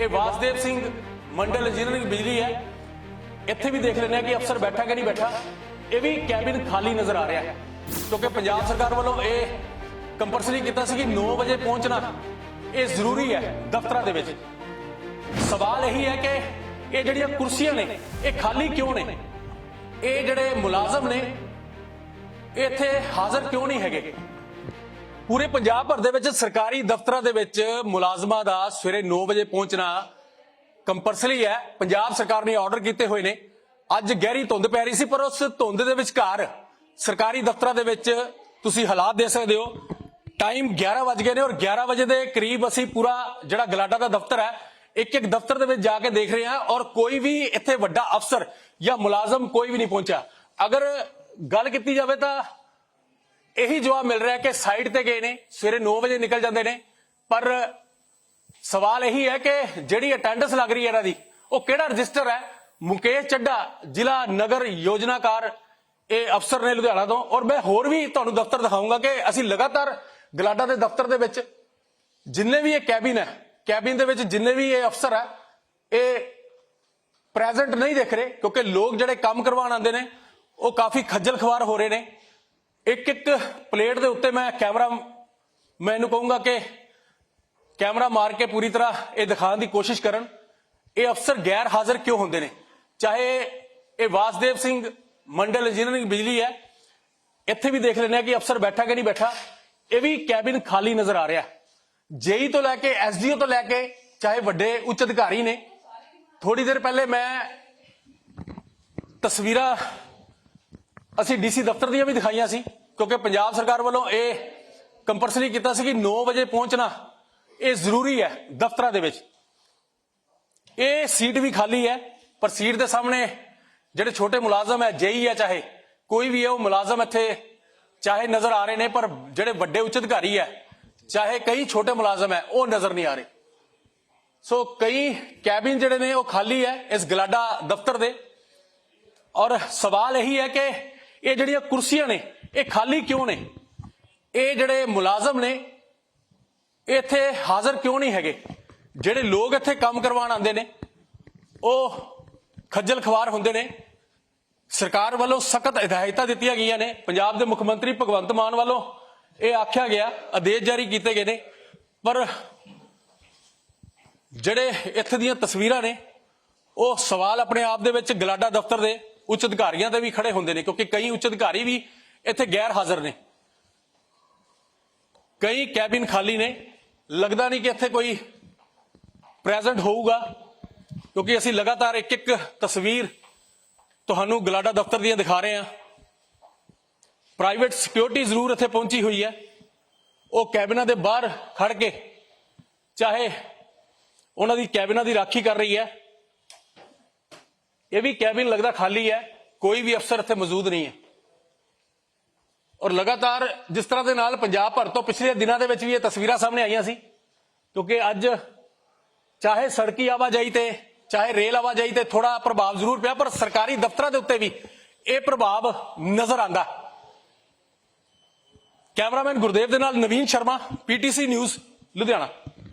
ਇਹ ਵਾਸਦੇਵ ਸਿੰਘ ਮੰਡਲ ਇੰਜੀਨੀਅਰਿੰਗ ਬਿਜਲੀ ਹੈ, ਇੱਥੇ ਵੀ ਦੇਖ ਲੈਂਦੇ ਆ ਕਿ ਅਫਸਰ ਬੈਠਾ ਕਿ ਨਹੀਂ ਬੈਠਾ। ਇਹ ਵੀ ਕੈਬਿਨ ਖਾਲੀ ਨਜ਼ਰ ਆ ਰਿਹਾ ਹੈ। ਕਿਉਂਕਿ ਪੰਜਾਬ ਸਰਕਾਰ ਵੱਲੋਂ ਇਹ ਕੰਪਲਸਰੀ ਕੀਤਾ ਸੀ ਕਿ 9 ਵਜੇ ਪਹੁੰਚਣਾ ਇਹ ਜ਼ਰੂਰੀ ਹੈ ਦਫ਼ਤਰਾਂ ਦੇ ਵਿੱਚ। ਸਵਾਲ ਇਹੀ ਹੈ ਕਿ ਇਹ ਜਿਹੜੀਆਂ ਕੁਰਸੀਆਂ ਨੇ, ਇਹ ਖਾਲੀ ਕਿਉਂ ਨੇ? ਇਹ ਜਿਹੜੇ ਮੁਲਾਜ਼ਮ ਨੇ, ਇਹ ਇੱਥੇ ਹਾਜ਼ਰ ਕਿਉਂ ਨਹੀਂ ਹੈਗੇ? ਪੂਰੇ ਪੰਜਾਬ ਭਰ ਦੇ ਵਿੱਚ ਸਰਕਾਰੀ ਦਫ਼ਤਰਾਂ ਦੇ ਵਿੱਚ ਮੁਲਾਜ਼ਮਾਂ ਦਾ ਸਵੇਰੇ 9 ਵਜੇ ਪਹੁੰਚਣਾ ਕੰਪਲਸਰੀ ਹੈ। ਪੰਜਾਬ ਸਰਕਾਰ ਨੇ ਆਰਡਰ ਕੀਤੇ ਹੋਏ ਨੇ। ਅੱਜ ਗਹਿਰੀ ਧੁੰਦ ਪੈ ਰਹੀ ਸੀ, ਪਰ ਉਸ ਧੁੰਦ ਦੇ ਵਿਚਕਾਰ ਸਰਕਾਰੀ ਦਫ਼ਤਰਾਂ ਦੇ ਵਿੱਚ ਤੁਸੀਂ ਹਾਲਾਤ ਦੇ ਸਕਦੇ ਹੋ। ਟਾਈਮ 11 ਵਜ ਗਏ ਨੇ ਔਰ 11 ਵਜੇ ਦੇ ਕਰੀਬ ਅਸੀਂ ਪੂਰਾ ਜਿਹੜਾ ਗਲਾਡਾ ਦਾ ਦਫ਼ਤਰ ਹੈ ਇੱਕ ਇੱਕ ਦਫ਼ਤਰ ਦੇ ਵਿੱਚ ਜਾ ਕੇ ਦੇਖ ਰਹੇ ਹਾਂ ਔਰ ਕੋਈ ਵੀ ਇੱਥੇ ਵੱਡਾ ਅਫਸਰ ਜਾਂ ਮੁਲਾਜ਼ਮ ਕੋਈ ਵੀ ਨਹੀਂ ਪਹੁੰਚਿਆ। ਅਗਰ ਗੱਲ ਕੀਤੀ ਜਾਵੇ ਤਾਂ ਇਹੀ ਜਵਾਬ ਮਿਲ ਰਿਹਾ ਕਿ ਸਾਈਟ ਤੇ ਗਏ ਨੇ, ਸਵੇਰੇ 9 ਵਜੇ ਨਿਕਲ ਜਾਂਦੇ ਨੇ। ਪਰ ਸਵਾਲ ਇਹੀ ਹੈ ਕਿ ਜਿਹੜੀ ਅਟੈਂਡੈਂਸ ਲੱਗ ਰਹੀ ਹੈ ਇਹਨਾਂ ਦੀ, ਉਹ ਕਿਹੜਾ ਰਜਿਸਟਰ ਹੈ? ਮੁਕੇਸ਼ ਚੱਡਾ ਜ਼ਿਲ੍ਹਾ ਨਗਰ ਯੋਜਨਾਕਾਰ, ਇਹ ਅਫਸਰ ਨੇ ਲੁਧਿਆਣਾ ਤੋਂ। ਔਰ ਮੈਂ ਹੋਰ ਵੀ ਤੁਹਾਨੂੰ ਦਫ਼ਤਰ ਦਿਖਾਉਂਗਾ ਕਿ ਅਸੀਂ ਲਗਾਤਾਰ ਗਲਾਡਾ ਦੇ ਦਫ਼ਤਰ ਦੇ ਵਿੱਚ ਜਿੰਨੇ ਵੀ ਇਹ ਕੈਬਿਨ ਹੈ ਕੈਬਿਨ ਦੇ ਵਿੱਚ ਜਿੰਨੇ ਵੀ ਇਹ ਅਫਸਰ ਹੈ, ਇਹ ਪ੍ਰੈਜ਼ੈਂਟ ਨਹੀਂ ਦਿਖ ਰਹੇ, ਕਿਉਂਕਿ ਲੋਕ ਜਿਹੜੇ ਕੰਮ ਕਰਵਾਉਣ ਆਉਂਦੇ ਨੇ, ਉਹ ਕਾਫੀ ਖੱਜਲ ਖਵਾਰ ਹੋ ਰਹੇ ਨੇ। ਇੱਕ ਇੱਕ ਪਲੇਟ ਦੇ ਉੱਤੇ ਮੈਂ ਕੈਮਰਾ, ਮੈਂ ਇਹਨੂੰ ਕਹੂੰਗਾ ਕਿ ਕੈਮਰਾ ਮਾਰ ਕੇ ਪੂਰੀ ਤਰ੍ਹਾਂ ਇਹ ਦਿਖਾਉਣ ਦੀ ਕੋਸ਼ਿਸ਼ ਕਰਨ। ਇਹ ਅਫਸਰ ਗੈਰ ਹਾਜ਼ਰ ਕਿਉਂ ਹੁੰਦੇ ਨੇ? ਚਾਹੇ ਇਹ ਵਾਸਦੇਵ ਸਿੰਘ ਮੰਡਲ ਇੰਜੀਨੀਅਰਿੰਗ ਬਿਜਲੀ ਹੈ, ਇੱਥੇ ਵੀ ਦੇਖ ਲੈਂਦੇ ਆ ਕਿ ਅਫਸਰ ਬੈਠਾ ਕਿ ਨਹੀਂ ਬੈਠਾ। ਇਹ ਵੀ ਕੈਬਿਨ ਖਾਲੀ ਨਜ਼ਰ ਆ ਰਿਹਾ। ਜੇਈ ਤੋਂ ਲੈ ਕੇ ਐਸਡੀਓ ਤੋਂ ਲੈ ਕੇ ਚਾਹੇ ਵੱਡੇ ਉੱਚ ਅਧਿਕਾਰੀ ਨੇ। ਥੋੜੀ ਦੇਰ ਪਹਿਲੇ ਮੈਂ ਤਸਵੀਰਾਂ ਅਸੀਂ ਡੀਸੀ ਦਫ਼ਤਰ ਦੀਆਂ ਵੀ ਦਿਖਾਈਆਂ ਸੀ, ਕਿਉਂਕਿ ਪੰਜਾਬ ਸਰਕਾਰ ਵੱਲੋਂ ਇਹ ਕੰਪਲਸਰੀ ਕੀਤਾ ਸੀ ਕਿ 9 ਵਜੇ ਪਹੁੰਚਣਾ, ਇਹ ਜ਼ਰੂਰੀ ਹੈ ਦਫ਼ਤਰਾਂ ਦੇ ਵਿੱਚ। ਇਹ ਸੀਟ ਵੀ ਖਾਲੀ ਹੈ, ਪਰ ਸੀਟ ਦੇ ਸਾਹਮਣੇ ਜਿਹੜੇ ਛੋਟੇ ਮੁਲਾਜ਼ਮ ਹੈ, ਜੇਈ ਹੈ ਚਾਹੇ, ਕੋਈ ਵੀ ਹੈ, ਉਹ ਮੁਲਾਜ਼ਮ ਇੱਥੇ ਚਾਹੇ ਨਜ਼ਰ ਆ ਰਹੇ ਨੇ, ਪਰ ਜਿਹੜੇ ਵੱਡੇ ਉੱਚ ਅਧਿਕਾਰੀ ਹੈ, ਚਾਹੇ ਕਈ ਛੋਟੇ ਮੁਲਾਜ਼ਮ ਹੈ, ਉਹ ਨਜ਼ਰ ਨਹੀਂ ਆ ਰਹੇ। ਸੋ ਕਈ ਕੈਬਿਨ ਜਿਹੜੇ ਨੇ, ਉਹ ਖਾਲੀ ਹੈ ਇਸ ਗਲਾਡਾ ਦਫ਼ਤਰ ਦੇ। ਔਰ ਸਵਾਲ ਇਹੀ ਹੈ ਕਿ ਇਹ ਜਿਹੜੀਆਂ ਕੁਰਸੀਆਂ ਨੇ, ਇਹ ਖਾਲੀ ਕਿਉਂ ਨੇ? ਇਹ ਜਿਹੜੇ ਮੁਲਾਜ਼ਮ ਨੇ, ਇਹ ਇੱਥੇ ਹਾਜ਼ਰ ਕਿਉਂ ਨਹੀਂ ਹੈਗੇ? ਜਿਹੜੇ ਲੋਕ ਇੱਥੇ ਕੰਮ ਕਰਵਾਉਣ ਆਉਂਦੇ ਨੇ, ਉਹ ਖੱਜਲ ਖਵਾਰ ਹੁੰਦੇ ਨੇ। ਸਰਕਾਰ ਵੱਲੋਂ ਸਖਤ ਹਦਾਇਤਾਂ ਦਿੱਤੀਆਂ ਗਈਆਂ ਨੇ। ਪੰਜਾਬ ਦੇ ਮੁੱਖ ਮੰਤਰੀ ਭਗਵੰਤ ਮਾਨ ਵੱਲੋਂ ਇਹ ਆਖਿਆ ਗਿਆ, ਆਦੇਸ਼ ਜਾਰੀ ਕੀਤੇ ਗਏ ਨੇ। ਪਰ ਜਿਹੜੇ ਇੱਥੇ ਦੀਆਂ ਤਸਵੀਰਾਂ ਨੇ, ਉਹ ਸਵਾਲ ਆਪਣੇ ਆਪ ਦੇ ਵਿੱਚ ਗਲਾਡਾ ਦਫ਼ਤਰ ਦੇ ਉੱਚ ਅਧਿਕਾਰੀਆਂ ਦੇ ਵੀ ਖੜੇ ਹੁੰਦੇ ਨੇ, ਕਿਉਂਕਿ ਕਈ ਉੱਚ ਅਧਿਕਾਰੀ ਵੀ ਇੱਥੇ ਗੈਰ ਹਾਜ਼ਰ ਨੇ। ਕਈ ਕੈਬਿਨ ਖਾਲੀ ਨੇ। ਲੱਗਦਾ ਨਹੀਂ ਕਿ ਇੱਥੇ ਕੋਈ ਪ੍ਰੈਜ਼ੈਂਟ ਹੋਊਗਾ, ਕਿਉਂਕਿ ਅਸੀਂ ਲਗਾਤਾਰ ਇੱਕ ਇੱਕ ਤਸਵੀਰ ਤੁਹਾਨੂੰ ਗਲਾਡਾ ਦਫ਼ਤਰ ਦੀਆਂ ਦਿਖਾ ਰਹੇ ਹਾਂ। ਪ੍ਰਾਈਵੇਟ ਸਿਕਿਉਰਿਟੀ ਜ਼ਰੂਰ ਇੱਥੇ ਪਹੁੰਚੀ ਹੋਈ ਹੈ। ਉਹ ਕੈਬਿਨਾਂ ਦੇ ਬਾਹਰ ਖੜ ਕੇ, ਚਾਹੇ ਉਹਨਾਂ ਦੀ ਕੈਬਿਨਾਂ ਦੀ ਰਾਖੀ ਕਰ ਰਹੀ ਹੈ। ਇਹ ਵੀ ਕੈਬਿਨ ਲੱਗਦਾ, ਖਾਲੀ ਹੈ। ਕੋਈ ਵੀ ਅਫਸਰ ਇੱਥੇ ਮੌਜੂਦ ਨਹੀਂ ਹੈ। ਔਰ ਲਗਾਤਾਰ ਜਿਸ ਤਰ੍ਹਾਂ ਦੇ ਨਾਲ ਪੰਜਾਬ ਭਰ ਤੋਂ ਪਿਛਲੇ ਦਿਨਾਂ ਦੇ ਵਿੱਚ ਵੀ ਇਹ ਤਸਵੀਰਾਂ ਸਾਹਮਣੇ ਆਈਆਂ ਸੀ, ਕਿਉਂਕਿ ਅੱਜ ਚਾਹੇ ਸੜਕੀ ਆਵਾਜਾਈ ਤੇ, ਚਾਹੇ ਰੇਲ ਆਵਾਜਾਈ ਤੇ ਥੋੜਾ ਪ੍ਰਭਾਵ ਜ਼ਰੂਰ ਪਿਆ, ਪਰ ਸਰਕਾਰੀ ਦਫ਼ਤਰਾਂ ਦੇ ਉੱਤੇ ਵੀ ਇਹ ਪ੍ਰਭਾਵ ਨਜ਼ਰ ਆਂਦਾ ਕੈਮਰਾਮੈਨ ਗੁਰਦੇਵ ਦੇ ਨਾਲ ਨਵੀਨ ਸ਼ਰਮਾ, ਪੀਟੀਸੀ ਨਿਊਜ਼, ਲੁਧਿਆਣਾ।